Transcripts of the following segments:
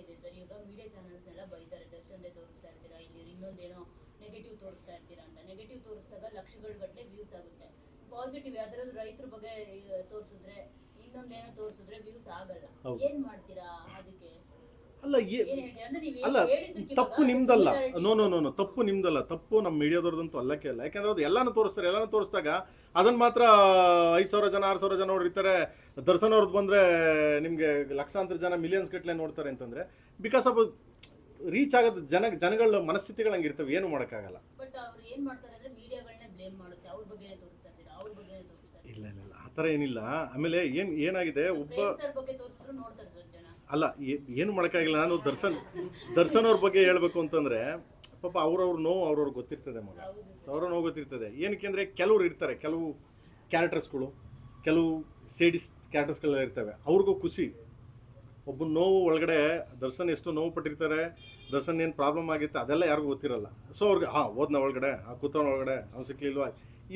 ಇದೆ ಸರ್ ಈಗ ಮೀಡಿಯಾ ಚಾನಲ್ಸ್ನೆಲ್ಲ ಬೈತಾರೆ ದರ್ಶನ್ದೇ ತೋರಿಸ್ತಾ ಇರ್ತೀರಾ? ಇಲ್ಲಿ ಇನ್ನೊಂದೇನೋ ನೆಗೆಟಿವ್ ತೋರಿಸ್ತಾ ಇರ್ತೀರಾ ಅಂತ. ನೆಗೆಟಿವ್ ತೋರಿಸಿದಾಗ ಲಕ್ಷಗಳ ಗಟ್ಟಲೆ ವ್ಯೂಸ್ ಆಗುತ್ತೆ. ಪಾಸಿಟಿವ್ ಯಾವ್ದಾದ್ರು ರೈತರ ಬಗ್ಗೆ ತೋರಿಸಿದ್ರೆ ಇನ್ನೊಂದೇನೋ ತೋರಿಸಿದ್ರೆ ವ್ಯೂಸ್ ಆಗಲ್ಲ. ಏನ್ ಮಾಡ್ತೀರಾ ಅದಕ್ಕೆ? ಅಲ್ಲ ಅಲ್ಲ ತಪ್ಪು ನಿಮ್ದಲ್ಲ. ನೋ ನೋ ನೋ ನೋ ತಪ್ಪು ನಿಮ್ದಲ್ಲ. ತಪ್ಪು ನಮ್ಮ ಮೀಡಿಯಾದವ್ರದಂತೂ ಅಲ್ಲಕ್ಕೆ ಅಲ್ಲ ಯಾಕಂದ್ರೆ ಅದು ಎಲ್ಲಾನು ತೋರಿಸ್ತಾರೆ ಎಲ್ಲಾನು ತೋರಿಸಿದಾಗ ಅದನ್ನ ಮಾತ್ರ ಐದು ಸಾವಿರ ಜನ ಆರು ಸಾವಿರ ಜನ ನೋಡಿರ್ತಾರೆ ದರ್ಶನ್ ಅವ್ರದ್ದು ಬಂದರೆ ನಿಮಗೆ ಲಕ್ಷಾಂತರ ಜನ ಮಿಲಿಯನ್ಸ್ ಗಟ್ಟಲೆ ನೋಡ್ತಾರೆ ಅಂತಂದರೆ ಬಿಕಾಸ್ ಆಫ್ ರೀಚ್ ಆಗದ ಜನ ಜನಗಳ ಮನಸ್ಥಿತಿಗಳು ಹಂಗಿರ್ತವೆ ಏನು ಮಾಡೋಕ್ಕಾಗಲ್ಲ. ಬಟ್ ಅವ್ರು ಏನ್ ಬಗ್ಗೆನೇ ಇಲ್ಲ ಇಲ್ಲ ಇಲ್ಲ. ಆ ಥರ ಏನಿಲ್ಲ. ಆಮೇಲೆ ಏನು ಏನಾಗಿದೆ? ಒಬ್ಬ ಪ್ರೇಮ್ ಸರ್ ಬಗ್ಗೆ ತೋರಿಸಿದ್ರು ನೋಡ್ತಾರೆ ಸರ್ ಜನ ಅಲ್ಲ ಏನು ಮಾಡೋಕ್ಕಾಗಿಲ್ಲ. ನಾನು ದರ್ಶನ್ ದರ್ಶನ್ ಅವ್ರ ಬಗ್ಗೆ ಹೇಳಬೇಕು ಅಂತಂದರೆ, ಪಾಪ ಅವ್ರವ್ರ ನೋವು ಅವ್ರವ್ರಿಗೆ ಗೊತ್ತಿರ್ತದೆ ಮಗ. ಅವ್ರ ನೋವು ಗೊತ್ತಿರ್ತದೆ. ಏನಕ್ಕೆ ಅಂದರೆ ಕೆಲವ್ರು ಇರ್ತಾರೆ, ಕೆಲವು ಕ್ಯಾರೆಕ್ಟರ್ಸ್ಗಳು ಕೆಲವು ಸೇಡಿಸ್ ಕ್ಯಾರೆಕ್ಟರ್ಸ್ಗಳೆಲ್ಲ ಇರ್ತವೆ. ಅವ್ರಿಗೂ ಖುಷಿ. ಒಬ್ಬ ನೋವು ಒಳಗಡೆ, ದರ್ಶನ್ ಎಷ್ಟು ನೋವು ಪಟ್ಟಿರ್ತಾರೆ, ದರ್ಶನ್ ಏನು ಪ್ರಾಬ್ಲಮ್ ಆಗಿತ್ತು ಅದೆಲ್ಲ ಯಾರಿಗೂ ಗೊತ್ತಿರಲ್ಲ. ಸೊ ಅವ್ರಿಗೆ, ಹಾಂ ಓದ್ನ ಒಳಗಡೆ, ಆ ಕೂತವನ ಒಳಗಡೆ, ಅವ್ನು ಸಿಕ್ಕಲಿಲ್ವ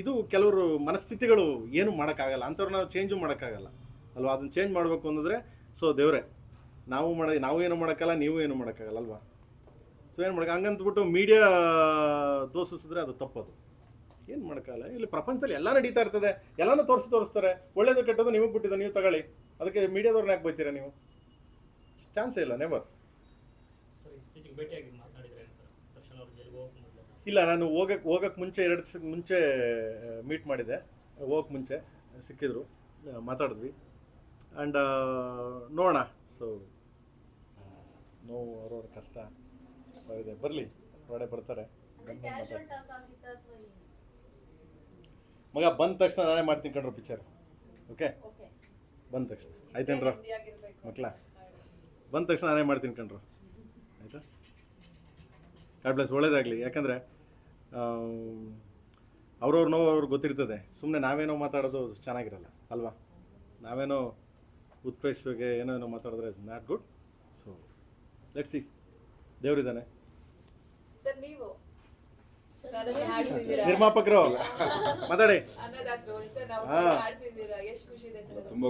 ಇದು ಕೆಲವರು ಮನಸ್ಥಿತಿಗಳು ಏನು ಮಾಡೋಕ್ಕಾಗಲ್ಲ. ಅಂಥವ್ರು ನಾವು ಚೇಂಜು ಮಾಡೋಕ್ಕಾಗಲ್ಲ. ಅಲ್ವಾ? ಅದನ್ನು ಚೇಂಜ್ ಮಾಡಬೇಕು ಅಂದರೆ ಸೊ ದೇವ್ರೆ ನಾವು ಮಾಡ ನಾವು ಏನು ಮಾಡೋಕ್ಕಲ್ಲ ನೀವು ಏನು ಮಾಡೋಕ್ಕಾಗಲ್ಲ ಅಲ್ವಾ? ಸೊ ಏನು ಮಾಡಕ್ಕೆ ಹಂಗಂತ್ಬಿಟ್ಟು ಮೀಡಿಯಾ ದೋಷಿಸಿದ್ರೆ ಅದು ತಪ್ಪದು. ಏನು ಮಾಡೋಕ್ಕಲ್ಲ ಇಲ್ಲಿ ಪ್ರಪಂಚದಲ್ಲಿ ಎಲ್ಲ ನಡೀತಾ ಇರ್ತದೆ ಎಲ್ಲನೂ ತೋರಿಸಿ ತೋರಿಸ್ತಾರೆ. ಒಳ್ಳೇದು ಕೆಟ್ಟದ್ದು ನಿಮಗೆ ಬಿಟ್ಟಿದ್ದು ನೀವು ತಗೊಳ್ಳಿ. ಅದಕ್ಕೆ ಮೀಡಿಯಾದವ್ರನ್ನ ಯಾಕೆ ಬೈತೀರಾ ನೀವು? ಚಾನ್ಸೇ ಇಲ್ಲ ನೆವರ್ ಇಲ್ಲ ನಾನು ಹೋಗಕ್ಕೆ ಹೋಗಕ್ಕೆ ಮುಂಚೆ ಎರಡು ಮುಂಚೆ ಮೀಟ್ ಮಾಡಿದೆ. ಹೋಗಕ್ಕೆ ಮುಂಚೆ ಸಿಕ್ಕಿದ್ರು ಮಾತಾಡಿದ್ವಿ. ಆ್ಯಂಡ್ ನೋಡೋಣ. ಸೊ ನೋವು ಅವ್ರವ್ರ ಕಷ್ಟ. ಇದೆ ಬರಲಿ ಹೊರಗಡೆ ಬರ್ತಾರೆ. ಮಗ ಬಂದ ತಕ್ಷಣ ನಾನೇ ಮಾಡ್ತೀನಿ ಕಣ್ರು ಪಿಕ್ಚರ್ ಓಕೆ ಓಕೆ ಬಂದ ತಕ್ಷಣ. ಆಯ್ತೇನ್ರ? ಮಕ್ಕಳ ಬಂದ ತಕ್ಷಣ ನಾನೇ ಮಾಡ್ತೀನಿ ಕಣ್ರು. ಆಯಿತಾ? ಕಾಡ್ ಬ್ಲೆಸ್ ಒಳ್ಳೇದಾಗಲಿ. ಯಾಕಂದರೆ ಅವ್ರವ್ರ ನೋವು ಅವ್ರಿಗೆ ಗೊತ್ತಿರ್ತದೆ. ಸುಮ್ಮನೆ ನಾವೇನೋ ಮಾತಾಡೋದು ಚೆನ್ನಾಗಿರಲ್ಲ ಅಲ್ವಾ? ನಾವೇನೋ ಉತ್ಪ್ರೇಕ್ಷೆಗೆ ಏನೋ ಏನೋ ಮಾತಾಡಿದ್ರೆ not good so let see ದೇವರಿದ್ದಾನೆ. ಸರ್ ನೀವು? ನಿರ್ಮಾಪಕರು. ಮಾತಾಡಿ. ಹಾಂ ಸರ್ ನಾವು ಹಾ. ಹಾಡಿಸಿದ್ದೀರಾ? ಎಷ್ಟು ಖುಷಿ ಇದೆ ಸರ್ ತುಂಬ